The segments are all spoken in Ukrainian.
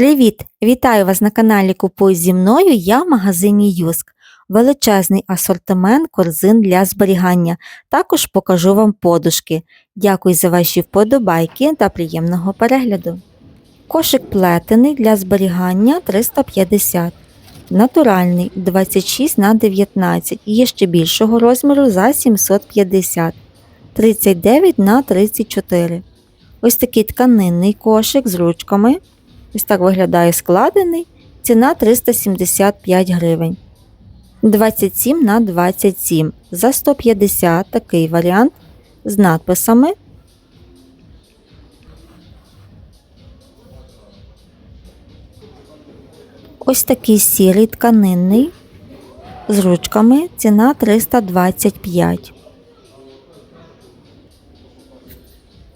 Привіт! Вітаю вас на каналі Купуй зі мною. Я в магазині Юск. Величезний асортимент корзин для зберігання. Також покажу вам подушки. Дякую за ваші вподобайки та приємного перегляду. Кошик плетений для зберігання 350. Натуральний 26 на 19 і є ще більшого розміру за 750. 39 на 34. Ось такий тканинний кошик з ручками. Ось так виглядає складений. Ціна 375 гривень. 27 на 27 за 150 такий варіант з надписами. Ось такий сірий тканинний з ручками. Ціна 325.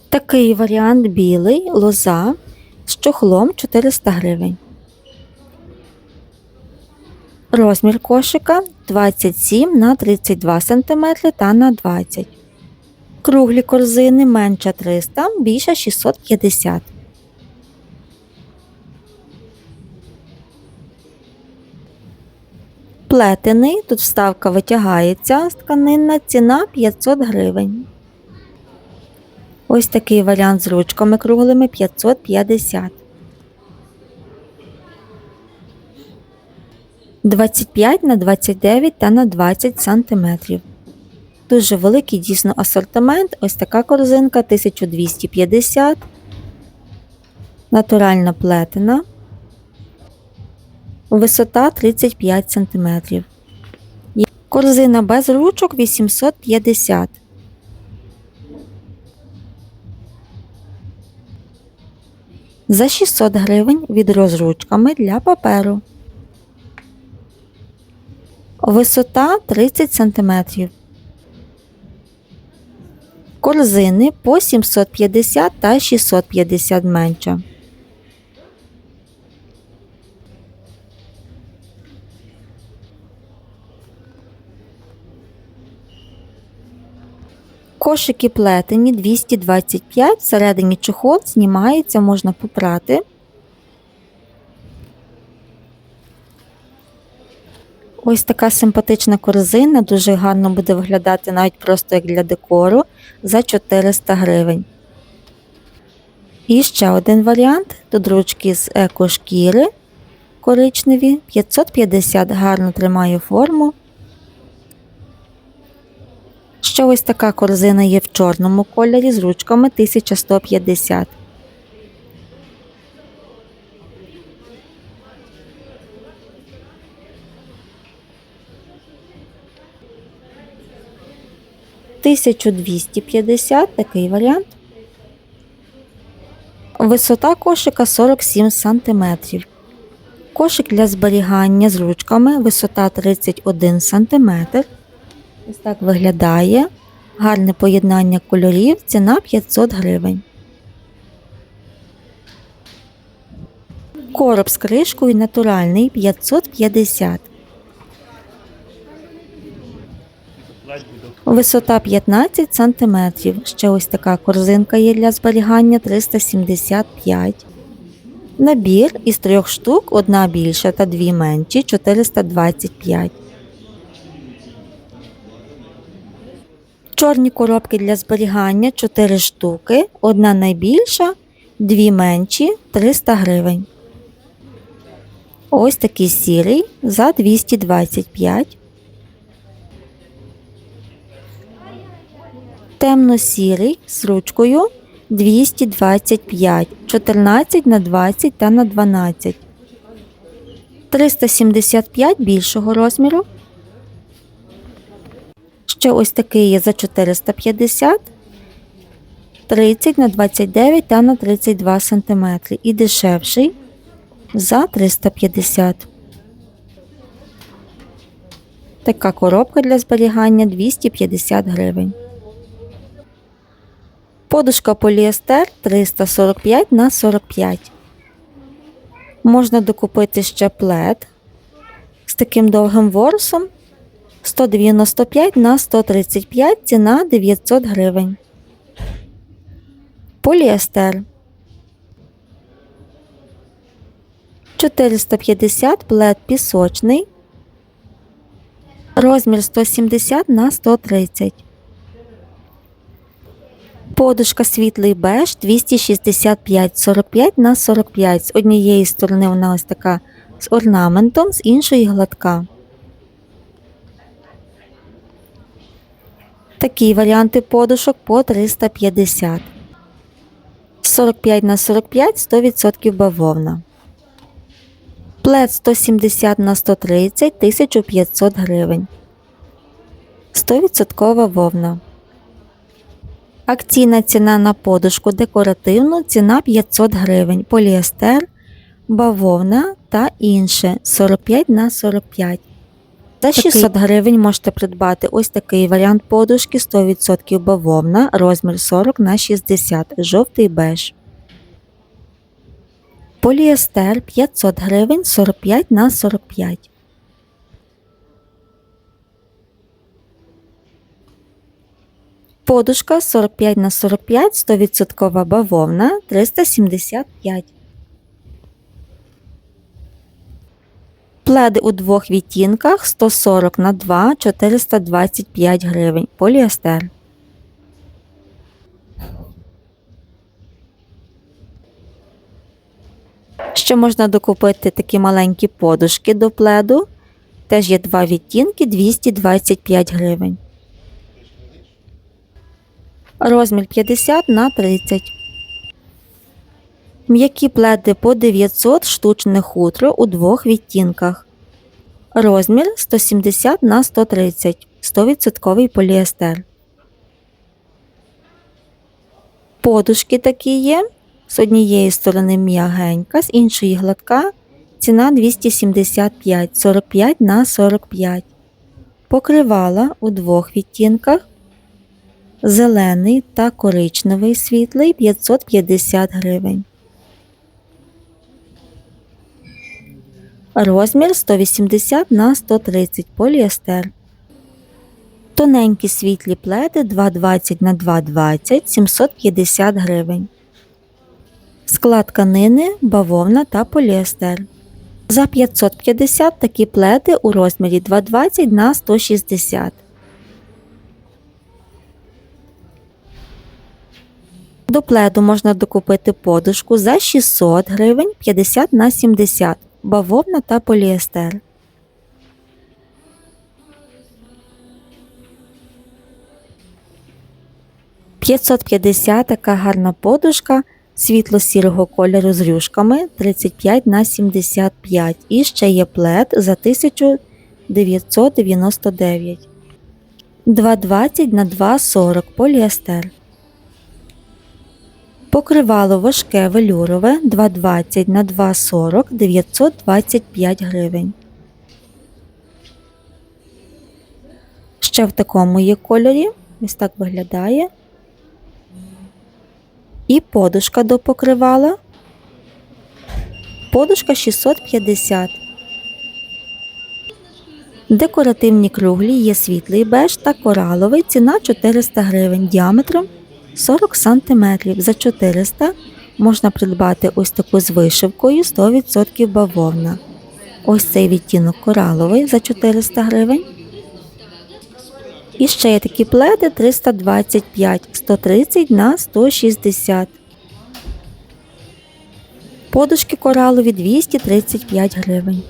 Такий варіант білий, лоза з чохлом 400 гривень. Розмір кошика 27 на 32 см та на 20 Круглі корзини менше 300, більше 650 Плетений, тут вставка витягається тканинна, ціна 500 гривень. Ось такий варіант з ручками круглими 550. 25 на 29 та на 20 см. Дуже великий дійсно асортимент. Ось така корзинка 1250. Натуральна плетена. Висота 35 см. Корзина без ручок 850 За 600 гривень від розручками для паперу. Висота 30 см. Корзини по 750 та 650 менше. Кошики плетені 225, всередині чохол знімається, можна попрати. Ось така симпатична корзина, дуже гарно буде виглядати навіть просто як для декору за 400 гривень. І ще один варіант. Тут ручки з екошкіри коричневі, 550 гарно тримає форму. Ще ось така корзина є в чорному кольорі з ручками 1150. Тисячу двісті п'ятдесят такий варіант. Висота кошика 47 см. Кошик для зберігання з ручками, висота 31 см. Ось так виглядає. Гарне поєднання кольорів, ціна 500 гривень. Короб з кришкою натуральний 550. Висота 15 см. Ще ось така корзинка є для зберігання 375 Набір із трьох штук, одна більша та дві менші 425 Чорні коробки для зберігання 4 штуки, одна найбільша, дві менші 300 гривень. Ось такий сірий за 225. Темно-сірий з ручкою 225, 14 на 20 та на 12. 375 більшого розміру Ще ось такий є за 450, 30 на 29 та на 32 см. І дешевший за 350. Така коробка для зберігання 250 гривень. Подушка поліестер 345 на 45. Можна докупити ще плед з таким довгим ворсом 195 на 135 ціна 900 гривень. Поліестер. 450 плед пісочний. Розмір 170 на 130. Подушка світлий беж 265 45 на 45. З однієї сторони вона ось така з орнаментом, з іншої гладка. Такі варіанти подушок по 350. 45 на 45 100% бавовна. Плед 170 на 130 1500 гривень. 100% вовна. Акційна ціна на подушку декоративну ціна 500 гривень. Поліестер, бавовна та інше 45 на 45. За 600 гривень можете придбати ось такий варіант подушки 100% бавовна, розмір 40 на 60, жовтий беж. Поліестер 500 гривень 45 на 45. Подушка 45 на 45 100% бавовна 375. Пледи у двох відтінках 140 на 2 425 гривень. Поліестер. Ще можна докупити такі маленькі подушки до пледу. Теж є два відтінки 225 гривень. Розмір 50 на 30. М'які пледи по 900 штучне хутро у двох відтінках. Розмір 170 на 130 100% поліестер. Подушки такі є. З однієї сторони м'ягенька, з іншої гладка. Ціна 275 45 на 45. Покривала у двох відтінках. Зелений та коричневий світлий 550 гривень. Розмір 180 на 130 поліестер. Тоненькі світлі пледи 220 на 220 750 гривень. Склад тканини, бавовна та поліестер. За 550 такі пледи у розмірі 220 на 160. До пледу можна докупити подушку за 600 гривень 50 на 70 бавовна та поліестер. «550» така гарна подушка світло-сірого кольору з рюшками 35 на 75 і ще є плед за 1999 220 на 240 поліестер. Покривало важке велюрове 220 на 240 925 гривень. Ще в такому є кольорі. Ось так виглядає. І подушка до покривала. Подушка 650. Декоративні круглі є світлий беж та кораловий. Ціна 400 гривень діаметром 40 см. За 400 можна придбати ось таку з вишивкою 100% бавовна. Ось цей відтінок кораловий за 400 гривень. І ще є такі пледи 325, 130 на 160. Подушки коралові 235 гривень.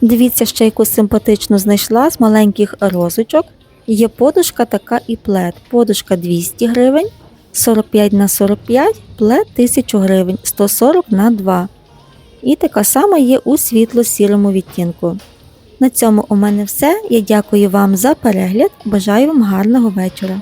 Дивіться, ще яку симпатичну знайшла з маленьких розочок. Є подушка така і плед. Подушка 200 гривень, 45 на 45, плед 1000 гривень, 140 на 2. І така сама є у світло-сірому відтінку. На цьому у мене все. Я дякую вам за перегляд. Бажаю вам гарного вечора.